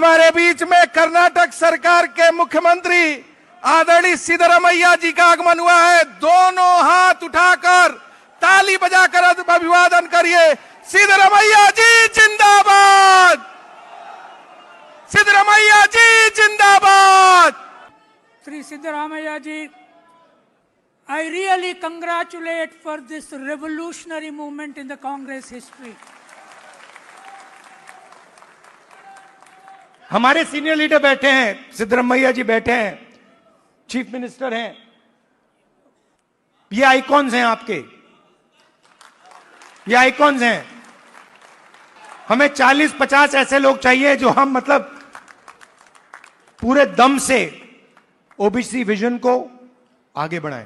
हमारे बीच में कर्नाटक सरकार के मुख्यमंत्री आदरणीय सिद्धरमैया जी का आगमन हुआ है। दोनों हाथ उठाकर ताली बजाकर अभिवादन करिए। सिद्धरमैया जी, जिंदाबाद! सिद्धरमैया जी, जिंदाबाद! Shri Siddaramaya ji, I really congratulate for this revolutionary movement in the Congress history. हमारे सीनियर लीडर बैठे हैं सिद्धरमैया जी बैठे हैं चीफ मिनिस्टर हैं ये आइकॉन्स हैं आपके ये आइकॉन्स हैं हमें 40-50 ऐसे लोग चाहिए जो हम मतलब पूरे दम से ओबीसी विजन को आगे बढ़ाएं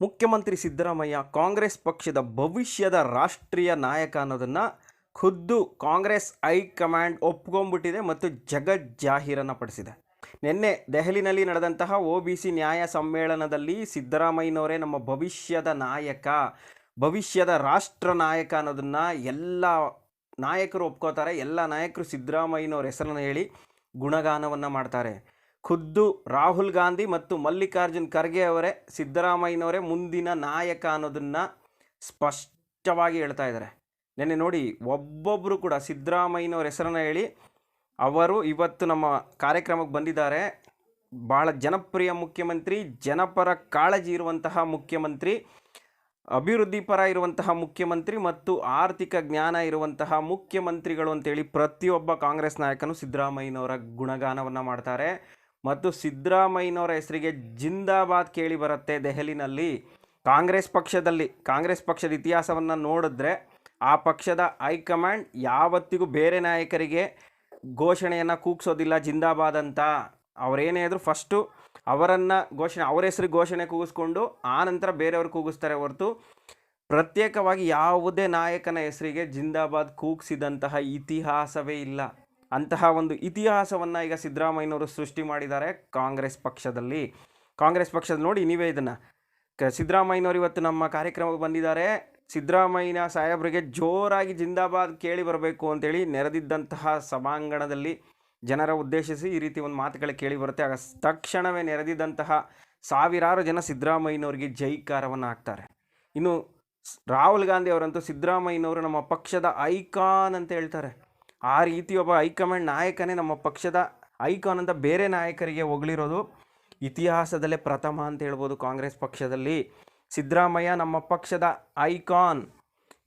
ಮುಖ್ಯಮಂತ್ರಿ ಸಿದ್ದರಾಮಯ್ಯ ಕಾಂಗ್ರೆಸ್ ಪಕ್ಷದ ಭವಿಷ್ಯದ ರಾಷ್ಟ್ರೀಯ ನಾಯಕ ಅನ್ನೋದನ್ನು ಖುದ್ದು ಕಾಂಗ್ರೆಸ್ ಹೈಕಮಾಂಡ್ ಒಪ್ಕೊಂಡ್ಬಿಟ್ಟಿದೆ ಮತ್ತು ಜಗಜ್ಜಾಹೀರನ್ನು ಪಡಿಸಿದೆ. ನಿನ್ನೆ ದೆಹಲಿನಲ್ಲಿ ನಡೆದಂತಹ ಒ ಬಿ ಸಿ ನ್ಯಾಯ ಸಮ್ಮೇಳನದಲ್ಲಿ ಸಿದ್ದರಾಮಯ್ಯನವರೇ ನಮ್ಮ ಭವಿಷ್ಯದ ನಾಯಕ, ಭವಿಷ್ಯದ ರಾಷ್ಟ್ರ ನಾಯಕ ಅನ್ನೋದನ್ನು ಎಲ್ಲ ನಾಯಕರು ಒಪ್ಕೋತಾರೆ, ಎಲ್ಲ ನಾಯಕರು ಸಿದ್ದರಾಮಯ್ಯನವ್ರ ಹೆಸರನ್ನು ಹೇಳಿ ಗುಣಗಾನವನ್ನು ಮಾಡ್ತಾರೆ. ಖುದ್ದು ರಾಹುಲ್ ಗಾಂಧಿ ಮತ್ತು ಮಲ್ಲಿಕಾರ್ಜುನ್ ಖರ್ಗೆ ಅವರೇ ಸಿದ್ದರಾಮಯ್ಯನವರೇ ಮುಂದಿನ ನಾಯಕ ಅನ್ನೋದನ್ನು ಸ್ಪಷ್ಟವಾಗಿ ಹೇಳ್ತಾ ಇದ್ದಾರೆ. ನೆನ್ನೆ ನೋಡಿ ಒಬ್ಬೊಬ್ಬರು ಕೂಡ ಸಿದ್ದರಾಮಯ್ಯನವ್ರ ಹೆಸರನ್ನು ಹೇಳಿ ಅವರು ಇವತ್ತು ನಮ್ಮ ಕಾರ್ಯಕ್ರಮಕ್ಕೆ ಬಂದಿದ್ದಾರೆ. ಭಾಳ ಜನಪ್ರಿಯ ಮುಖ್ಯಮಂತ್ರಿ, ಜನಪರ ಕಾಳಜಿ ಇರುವಂತಹ ಮುಖ್ಯಮಂತ್ರಿ, ಅಭಿವೃದ್ಧಿ ಪರ ಇರುವಂತಹ ಮುಖ್ಯಮಂತ್ರಿ ಮತ್ತು ಆರ್ಥಿಕ ಜ್ಞಾನ ಇರುವಂತಹ ಮುಖ್ಯಮಂತ್ರಿಗಳು ಅಂತೇಳಿ ಪ್ರತಿಯೊಬ್ಬ ಕಾಂಗ್ರೆಸ್ ನಾಯಕನು ಸಿದ್ದರಾಮಯ್ಯನವರ ಗುಣಗಾನವನ್ನು ಮಾಡ್ತಾರೆ. ಮತ್ತು ಸಿದ್ದರಾಮಯ್ಯನವರ ಹೆಸರಿಗೆ ಜಿಂದಾಬಾದ್ ಕೇಳಿ ಬರುತ್ತೆ ದೆಹಲಿನಲ್ಲಿ. ಕಾಂಗ್ರೆಸ್ ಪಕ್ಷದಲ್ಲಿ, ಕಾಂಗ್ರೆಸ್ ಪಕ್ಷದ ಇತಿಹಾಸವನ್ನು ನೋಡಿದ್ರೆ ಆ ಪಕ್ಷದ ಹೈಕಮಾಂಡ್ ಯಾವತ್ತಿಗೂ ಬೇರೆ ನಾಯಕರಿಗೆ ಘೋಷಣೆಯನ್ನು ಕೂಗಿಸೋದಿಲ್ಲ, ಜಿಂದಾಬಾದ್ ಅಂತ. ಅವರೇನೇ ಇದ್ರು ಫಸ್ಟು ಅವರನ್ನು ಘೋಷಣೆ, ಅವರ ಹೆಸರಿಗೆ ಘೋಷಣೆ ಕೂಗಿಸ್ಕೊಂಡು ಆ ನಂತರ ಬೇರೆಯವ್ರು ಕೂಗಿಸ್ತಾರೆ ಹೊರತು ಪ್ರತ್ಯೇಕವಾಗಿ ಯಾವುದೇ ನಾಯಕನ ಹೆಸರಿಗೆ ಜಿಂದಾಬಾದ್ ಕೂಗಿಸಿದಂತಹ ಇತಿಹಾಸವೇ ಇಲ್ಲ. ಅಂತಹ ಒಂದು ಇತಿಹಾಸವನ್ನು ಈಗ ಸಿದ್ದರಾಮಯ್ಯನವರು ಸೃಷ್ಟಿ ಮಾಡಿದ್ದಾರೆ ಕಾಂಗ್ರೆಸ್ ಪಕ್ಷದಲ್ಲಿ. ಕಾಂಗ್ರೆಸ್ ಪಕ್ಷದಲ್ಲಿ ನೋಡಿ ನೀವೇ ಇದನ್ನು. ಸಿದ್ದರಾಮಯ್ಯನವರು ಇವತ್ತು ನಮ್ಮ ಕಾರ್ಯಕ್ರಮಕ್ಕೆ ಬಂದಿದ್ದಾರೆ. ಸಿದ್ದರಾಮಯ್ಯನ ಸಾಹೇಬರಿಗೆ ಜೋರಾಗಿ ಜಿಂದಾಬಾದ್ ಕೇಳಿ ಬರಬೇಕು ಅಂತೇಳಿ ನೆರೆದಿದ್ದಂತಹ ಸಭಾಂಗಣದಲ್ಲಿ ಜನರ ಉದ್ದೇಶಿಸಿ ಈ ರೀತಿ ಒಂದು ಮಾತುಗಳು ಕೇಳಿ ಬರುತ್ತೆ. ಆಗ ತಕ್ಷಣವೇ ನೆರೆದಿದ್ದಂತಹ ಸಾವಿರಾರು ಜನ ಸಿದ್ದರಾಮಯ್ಯನವರಿಗೆ ಜೈಕಾರವನ್ನು ಹಾಕ್ತಾರೆ. ಇನ್ನು ರಾಹುಲ್ ಗಾಂಧಿ ಅವರಂತೂ ಸಿದ್ದರಾಮಯ್ಯನವರು ನಮ್ಮ ಪಕ್ಷದ ಐಕಾನ್ ಅಂತ ಹೇಳ್ತಾರೆ. ಆ ರೀತಿ ಒಬ್ಬ ಹೈಕಮಾಂಡ್ ನಾಯಕನೇ ನಮ್ಮ ಪಕ್ಷದ ಐಕಾನ್ ಅಂತ ಬೇರೆ ನಾಯಕರಿಗೆ ಹೊಗಳಿರೋದು ಇತಿಹಾಸದಲ್ಲೇ ಪ್ರಥಮ ಅಂತ ಹೇಳ್ಬೋದು ಕಾಂಗ್ರೆಸ್ ಪಕ್ಷದಲ್ಲಿ. ಸಿದ್ದರಾಮಯ್ಯ ನಮ್ಮ ಪಕ್ಷದ ಐಕಾನ್.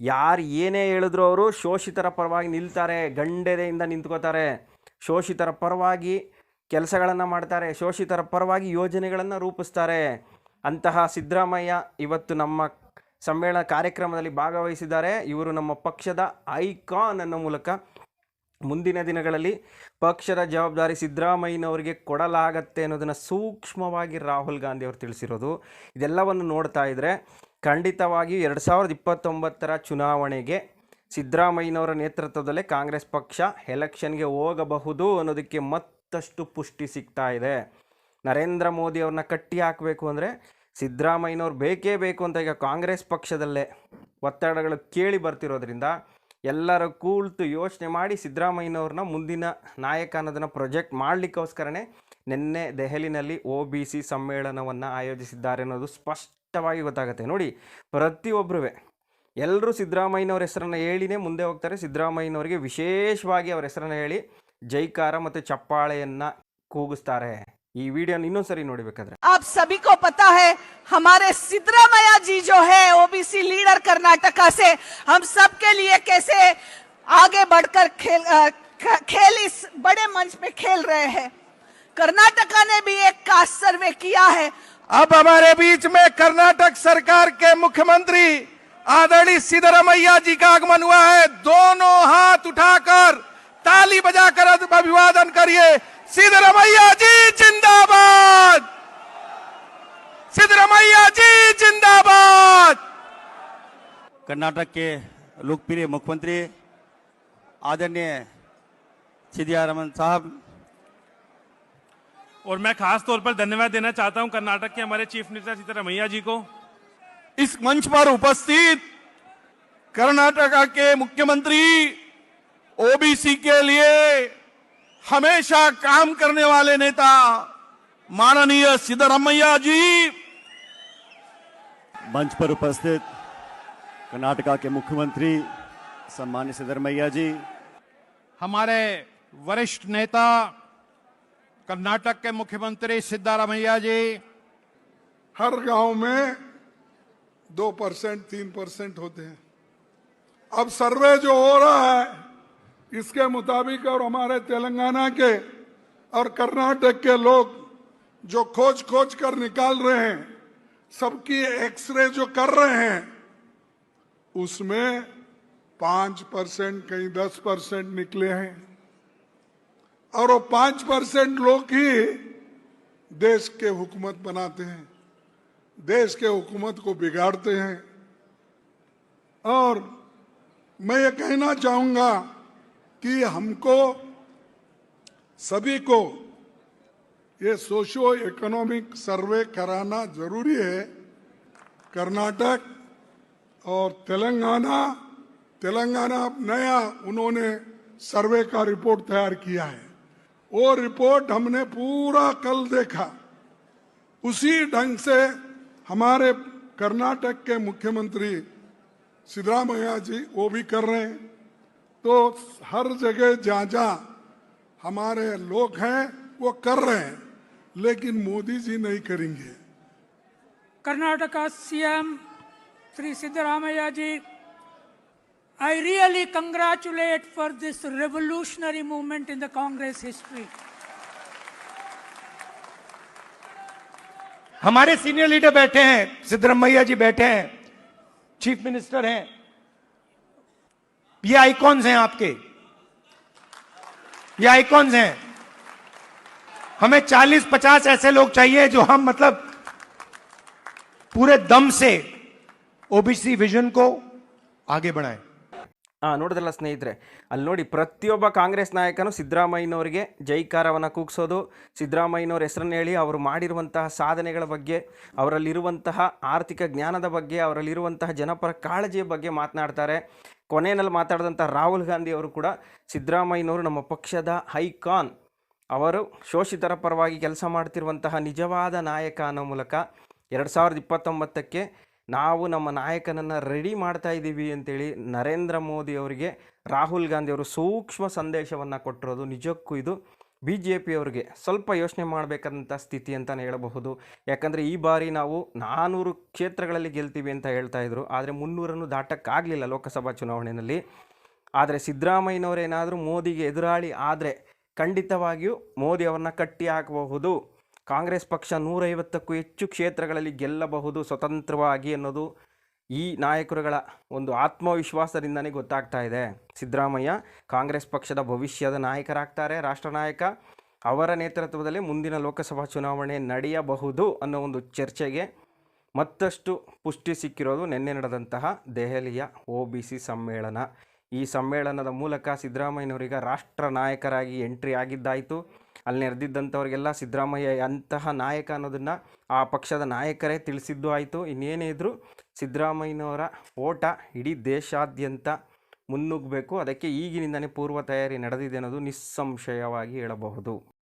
ಯಾರು ಏನೇ ಹೇಳಿದ್ರು ಅವರು ಶೋಷಿತರ ಪರವಾಗಿ ನಿಲ್ತಾರೆ, ಗಂಡೆರೆಯಿಂದ ನಿಂತ್ಕೋತಾರೆ. ಶೋಷಿತರ ಪರವಾಗಿ ಕೆಲಸಗಳನ್ನು ಮಾಡ್ತಾರೆ, ಶೋಷಿತರ ಪರವಾಗಿ ಯೋಜನೆಗಳನ್ನು ರೂಪಿಸ್ತಾರೆ. ಅಂತಹ ಸಿದ್ದರಾಮಯ್ಯ ಇವತ್ತು ನಮ್ಮ ಸಮ್ಮೇಳನ ಕಾರ್ಯಕ್ರಮದಲ್ಲಿ ಭಾಗವಹಿಸಿದ್ದಾರೆ. ಇವರು ನಮ್ಮ ಪಕ್ಷದ ಐಕಾನ್ ಅನ್ನೋ ಮೂಲಕ ಮುಂದಿನ ದಿನಗಳಲ್ಲಿ ಪಕ್ಷದ ಜವಾಬ್ದಾರಿ ಸಿದ್ದರಾಮಯ್ಯನವರಿಗೆ ಕೊಡಲಾಗತ್ತೆ ಅನ್ನೋದನ್ನು ಸೂಕ್ಷ್ಮವಾಗಿ ರಾಹುಲ್ ಗಾಂಧಿ ಅವರು ತಿಳಿಸಿರೋದು. ಇದೆಲ್ಲವನ್ನು ನೋಡ್ತಾ ಇದ್ದರೆ ಖಂಡಿತವಾಗಿ ಎರಡು ಸಾವಿರದ ಇಪ್ಪತ್ತೊಂಬತ್ತರ ಚುನಾವಣೆಗೆ ಸಿದ್ದರಾಮಯ್ಯನವರ ನೇತೃತ್ವದಲ್ಲೇ ಕಾಂಗ್ರೆಸ್ ಪಕ್ಷ ಎಲೆಕ್ಷನ್ಗೆ ಹೋಗಬಹುದು ಅನ್ನೋದಕ್ಕೆ ಮತ್ತಷ್ಟು ಪುಷ್ಟಿ ಸಿಗ್ತಾ ಇದೆ. ನರೇಂದ್ರ ಮೋದಿ ಅವ್ರನ್ನ ಕಟ್ಟಿ ಹಾಕಬೇಕು ಅಂದರೆ ಸಿದ್ದರಾಮಯ್ಯನವ್ರು ಬೇಕೇ ಬೇಕು ಅಂತ ಈಗ ಕಾಂಗ್ರೆಸ್ ಪಕ್ಷದಲ್ಲೇ ಒತ್ತಡಗಳು ಕೇಳಿ ಬರ್ತಿರೋದ್ರಿಂದ ಎಲ್ಲರೂ ಕೂಳ್ತು ಯೋಚನೆ ಮಾಡಿ ಸಿದ್ದರಾಮಯ್ಯನವ್ರನ್ನ ಮುಂದಿನ ನಾಯಕ ಅನ್ನೋದನ್ನು ಪ್ರೊಜೆಕ್ಟ್ ಮಾಡಲಿಕ್ಕೋಸ್ಕರನೇ ನಿನ್ನೆ ದೆಹಲಿನಲ್ಲಿ ಒ ಬಿ ಸಿ ಸಮ್ಮೇಳನವನ್ನು ಆಯೋಜಿಸಿದ್ದಾರೆ ಅನ್ನೋದು ಸ್ಪಷ್ಟವಾಗಿ ಗೊತ್ತಾಗುತ್ತೆ. ನೋಡಿ ಪ್ರತಿಯೊಬ್ಬರೂ ಎಲ್ಲರೂ ಸಿದ್ದರಾಮಯ್ಯನವ್ರ ಹೆಸರನ್ನು ಹೇಳಿನೇ ಮುಂದೆ ಹೋಗ್ತಾರೆ. ಸಿದ್ದರಾಮಯ್ಯನವರಿಗೆ ವಿಶೇಷವಾಗಿ ಅವ್ರ ಹೆಸರನ್ನು ಹೇಳಿ ಜೈಕಾರ ಮತ್ತು ಚಪ್ಪಾಳೆಯನ್ನು ಕೂಗಿಸ್ತಾರೆ. ಈ ವಿಡಿಯೋನ ಇನ್ನೊಂದು ಸರಿ ನೋಡಿಬೇಕಾದ್ರೆ आप सभी को पता है हमारे सिद्धरामैया जी जो है ओबीसी लीडर कर्नाटका से हम सबके लिए कैसे आगे बढ़कर खेल अ, ख- खेल इस बड़े मंच पे खेल रहे हैं कर्नाटका ने भी एक कास्ट सर्वे किया है अब हमारे बीच में कर्नाटक सरकार के मुख्यमंत्री आदरणीय सिद्धरमैया जी का आगमन हुआ है दोनों हाथ उठाकर ताली बजाकर अभिवादन करिए सिद्धरमैया जी जिंदाबाद! सिद्धरमैया जी जिंदाबाद! कर्नाटक के लोकप्रिय मुख्यमंत्री आदरणीय सिद्धियारमन साहब। और मैं खास तौर पर धन्यवाद देना चाहता हूँ कर्नाटक के हमारे चीफ मिनिस्टर सिद्धरमैया जी को। इस मंच पर उपस्थित कर्नाटका के मुख्यमंत्री ओबीसी के लिए हमेशा काम करने वाले नेता माननीय सिद्धरामैया जी। मंच पर उपस्थित कर्नाटका के मुख्यमंत्री सम्मान्य सिद्धरमैया जी। हमारे वरिष्ठ नेता कर्नाटक के मुख्यमंत्री सिद्धारामैया जी। हर गाँव में दो परसेंट तीन परसेंट होते हैं। अब सर्वे जो हो रहा है इसके मुताबिक और हमारे तेलंगाना के और कर्नाटक के लोग जो खोज खोज कर निकाल रहे हैं, सबकी एक्सरे जो कर रहे हैं, उसमें पाँच परसेंट, कहीं दस परसेंट निकले हैं। और वो पाँच परसेंट लोग ही देश के हुकूमत बनाते हैं, देश के हुकूमत को बिगाड़ते हैं। और मैं ये कहना चाहूँगा कि हमको सभी को ये सोशियो इकोनॉमिक सर्वे कराना ज़रूरी है। कर्नाटक और तेलंगाना तेलंगाना नया उन्होंने सर्वे का रिपोर्ट तैयार किया है। वो रिपोर्ट हमने पूरा कल देखा। उसी ढंग से हमारे कर्नाटक के मुख्यमंत्री सिद्धरामैया जी, वो भी कर रहे हैं। तो हर जगह जा जा हमारे लोग हैं वो कर रहे हैं लेकिन मोदी जी नहीं करेंगे। Karnataka CM Shri Siddaramaiah ji I really congratulate for this revolutionary movement in the Congress history हमारे सीनियर लीडर बैठे हैं सिद्धरामैया जी बैठे हैं चीफ मिनिस्टर हैं। ये आइकॉन्स हैं आपके ये आइकॉन्स हैं हमें 40-50 ऐसे लोग चाहिए जो हम मतलब पूरे दम से ओबीसी विजन को आगे बढ़ाएं ಹಾಂ ನೋಡಿದ್ರಲ್ಲ ಸ್ನೇಹಿತರೆ ಅಲ್ಲಿ ನೋಡಿ ಪ್ರತಿಯೊಬ್ಬ ಕಾಂಗ್ರೆಸ್ ನಾಯಕನು ಸಿದ್ದರಾಮಯ್ಯನವರಿಗೆ ಜೈಕಾರವನ್ನು ಕೂಗಿಸೋದು ಸಿದ್ದರಾಮಯ್ಯನವ್ರ ಹೆಸರನ್ನು ಹೇಳಿ ಅವರು ಮಾಡಿರುವಂತಹ ಸಾಧನೆಗಳ ಬಗ್ಗೆ ಅವರಲ್ಲಿರುವಂತಹ ಆರ್ಥಿಕ ಜ್ಞಾನದ ಬಗ್ಗೆ ಅವರಲ್ಲಿರುವಂತಹ ಜನಪರ ಕಾಳಜಿಯ ಬಗ್ಗೆ ಮಾತನಾಡ್ತಾರೆ ಕೊನೆಯಲ್ಲಿ ಮಾತಾಡಿದಂಥ ರಾಹುಲ್ ಗಾಂಧಿ ಅವರು ಕೂಡ ಸಿದ್ದರಾಮಯ್ಯನವರು ನಮ್ಮ ಪಕ್ಷದ ಹೈಕಾನ್ ಅವರು ಶೋಷಿತರ ಪರವಾಗಿ ಕೆಲಸ ಮಾಡ್ತಿರುವಂತಹ ನಿಜವಾದ ನಾಯಕ ಅನ್ನೋ ಮೂಲಕ ಎರಡು ಸಾವಿರದ ಇಪ್ಪತ್ತೊಂಬತ್ತಕ್ಕೆ ನಾವು ನಮ್ಮ ನಾಯಕನನ್ನು ರೆಡಿ ಮಾಡ್ತಾ ಇದ್ದೀವಿ ಅಂತೇಳಿ ನರೇಂದ್ರ ಮೋದಿ ಅವರಿಗೆ ರಾಹುಲ್ ಗಾಂಧಿ ಅವರು ಸೂಕ್ಷ್ಮ ಸಂದೇಶವನ್ನು ಕೊಟ್ಟಿರೋದು ನಿಜಕ್ಕೂ ಇದು. ಬಿ ಜೆ ಪಿಯವರಿಗೆ ಸ್ವಲ್ಪ ಯೋಚನೆ ಮಾಡಬೇಕಾದಂಥ ಸ್ಥಿತಿ ಅಂತಲೇ ಹೇಳಬಹುದು. ಯಾಕಂದರೆ ಈ ಬಾರಿ ನಾವು ನಾನ್ನೂರು ಕ್ಷೇತ್ರಗಳಲ್ಲಿ ಗೆಲ್ತೀವಿ ಅಂತ ಹೇಳ್ತಾ ಇದ್ರು. ಆದರೆ ಮುನ್ನೂರನ್ನು ದಾಟಕ್ಕಾಗಲಿಲ್ಲ ಲೋಕಸಭಾ ಚುನಾವಣೆಯಲ್ಲಿ. ಆದರೆ ಸಿದ್ದರಾಮಯ್ಯನವರೇನಾದರೂ ಮೋದಿಗೆ ಎದುರಾಳಿ ಆದರೆ ಖಂಡಿತವಾಗಿಯೂ ಮೋದಿ ಅವರನ್ನ ಕಟ್ಟಿ ಹಾಕಬಹುದು. ಕಾಂಗ್ರೆಸ್ ಪಕ್ಷ ನೂರೈವತ್ತಕ್ಕೂ ಹೆಚ್ಚು ಕ್ಷೇತ್ರಗಳಲ್ಲಿ ಗೆಲ್ಲಬಹುದು ಸ್ವತಂತ್ರವಾಗಿ ಅನ್ನೋದು ಈ ನಾಯಕರುಗಳ ಒಂದು ಆತ್ಮವಿಶ್ವಾಸದಿಂದನೇ ಗೊತ್ತಾಗ್ತಾ ಇದೆ. ಸಿದ್ದರಾಮಯ್ಯ ಕಾಂಗ್ರೆಸ್ ಪಕ್ಷದ ಭವಿಷ್ಯದ ನಾಯಕರಾಗ್ತಾರೆ. ರಾಷ್ಟ್ರ ನಾಯಕ ಅವರ ನೇತೃತ್ವದಲ್ಲಿ ಮುಂದಿನ ಲೋಕಸಭಾ ಚುನಾವಣೆ ನಡೆಯಬಹುದು ಅನ್ನೋ ಒಂದು ಚರ್ಚೆಗೆ ಮತ್ತಷ್ಟು ಪುಷ್ಟಿ ಸಿಕ್ಕಿರೋದು ನಿನ್ನೆ ನಡೆದಂತಹ ದೆಹಲಿಯ ಓ ಬಿ ಸಿ ಸಮ್ಮೇಳನ. ಈ ಸಮ್ಮೇಳನದ ಮೂಲಕ ಸಿದ್ದರಾಮಯ್ಯನವರೀಗ ರಾಷ್ಟ್ರ ನಾಯಕರಾಗಿ ಎಂಟ್ರಿ ಆಗಿದ್ದಾಯಿತು. ಅಲ್ಲಿ ನೆರೆದಿದ್ದಂಥವ್ರಿಗೆಲ್ಲ ಸಿದ್ದರಾಮಯ್ಯ ಅಂತಹ ನಾಯಕ ಅನ್ನೋದನ್ನು ಆ ಪಕ್ಷದ ನಾಯಕರೇ ತಿಳಿಸಿದ್ದು ಆಯಿತು. ಇನ್ನೇನೇ ಇದ್ದರೂ ಸಿದ್ದರಾಮಯ್ಯನವರ ಓಟ ಇಡೀ ದೇಶಾದ್ಯಂತ ಮುನ್ನುಗ್ಗಬೇಕು. ಅದಕ್ಕೆ ಈಗಿನಿಂದನೇ ಪೂರ್ವ ತಯಾರಿ ನಡೆದಿದೆ ಅನ್ನೋದು ನಿಸ್ಸಂಶಯವಾಗಿ ಹೇಳಬಹುದು.